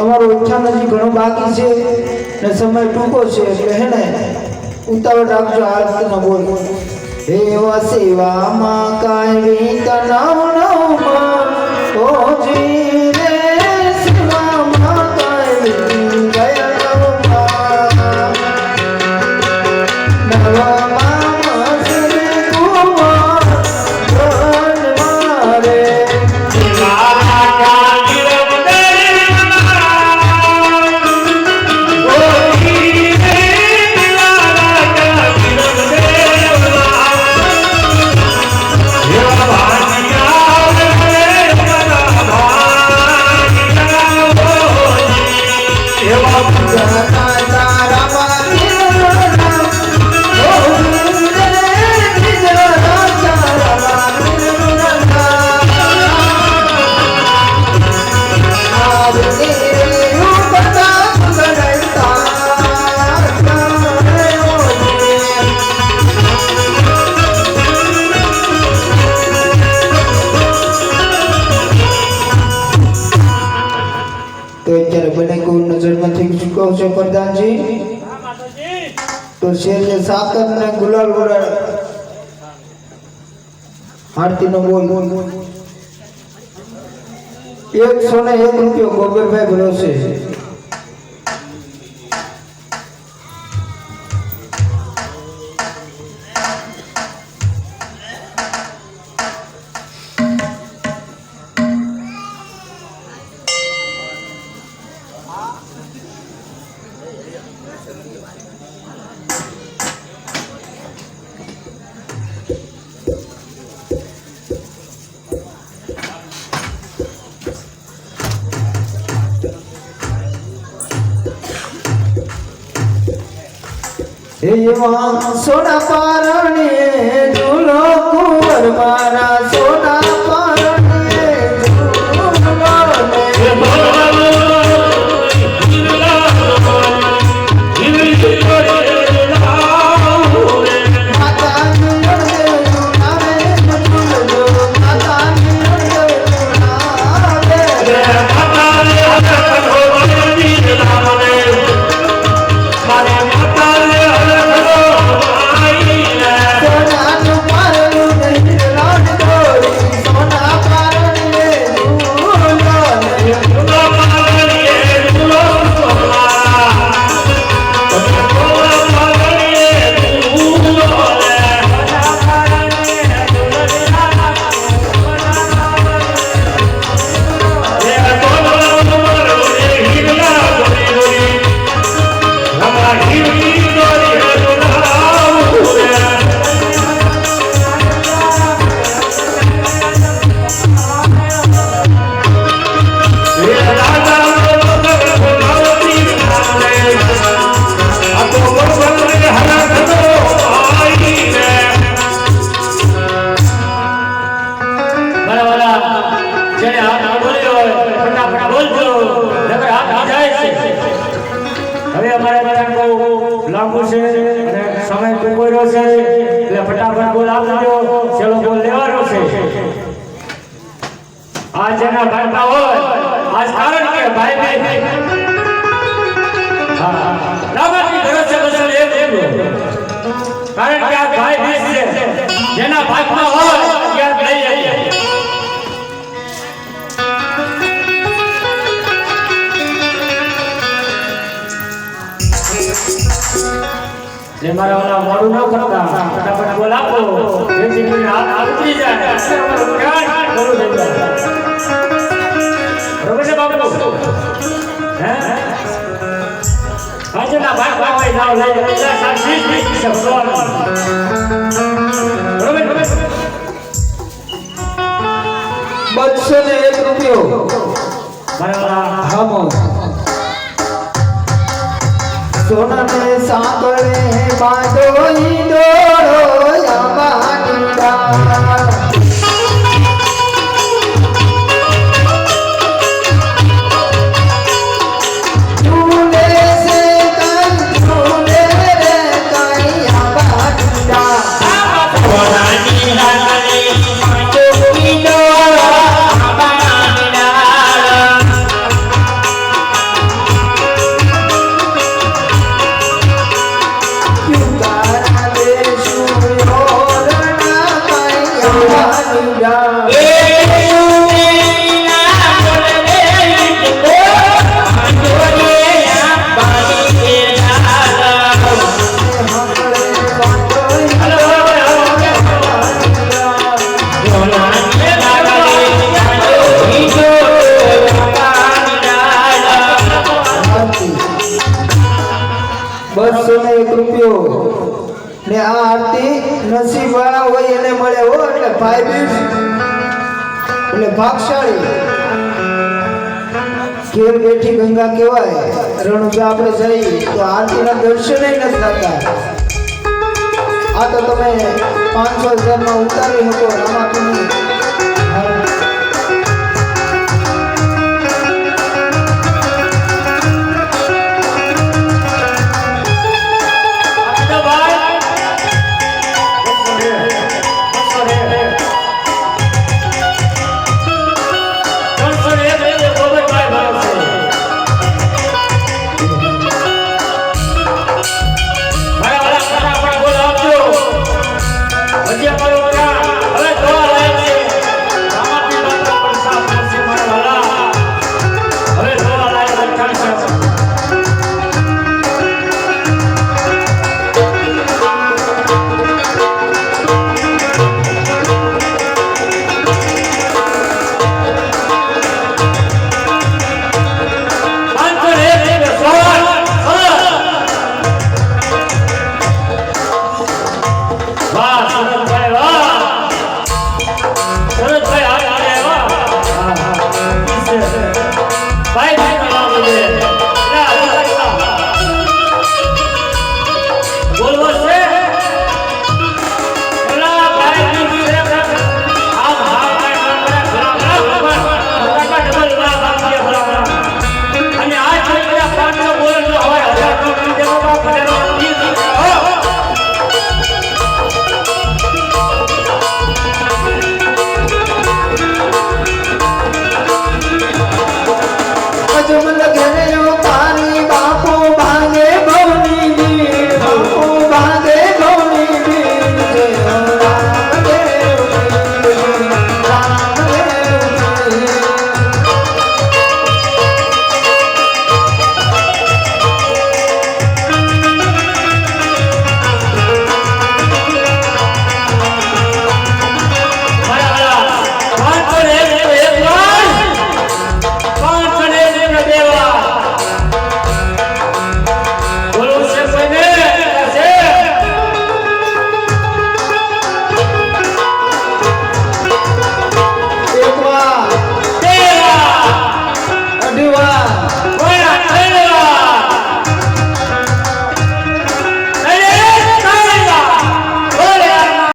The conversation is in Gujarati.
અમારો ઓછા નથી ઘણો બાકી છે ને સમય ટૂંકો છે એટલે હે ને, ઉતાવળ રાખજો આ ન બોલ. એવા સેવામાં કાંઈ તનાવ નવમાં ઓ રે તો તો શેરને સાકર ને ગુલાલ ગુલાલ આરતી નો બોલ. એકસો ને એક રૂપિયો ગોબરભાઈ ભરોસે. એવા સોના પારણે ઝૂલો કુંવર મારા આ જેના હોય, આજ કારણ કે ભાઈ બે. લાભાર્થી ભરોસે બદલ એમ એમ. કારણ કે આ ભાઈ બીજ છે, જેના ભાગમાં હોય લઈ જઈએ જે મારા મોડું ન કરતા ફટાફટ બોલાવો જેથી કરીને હાથ ઉતરી જાય આજના ભાગ ભાગ ભાઈ જાઓ લઈ બસો ને એક રૂપિયો. સોના ને સાંકળે બાંધો યાબાની ને એક રૂપિયો. ને આ આરતી નસીબ વાળા હોય એને મળે હો, એટલે ભાઈ બીજ. એટલે ભાગશાળી. ઘેર બેઠી ગંગા કહેવાય, રણુજા આપણે જઈ, તો આરતીના દર્શન નથી થતા. આ તો તમે પાંચસો હજારમાં ઉતારી શકો, આમાં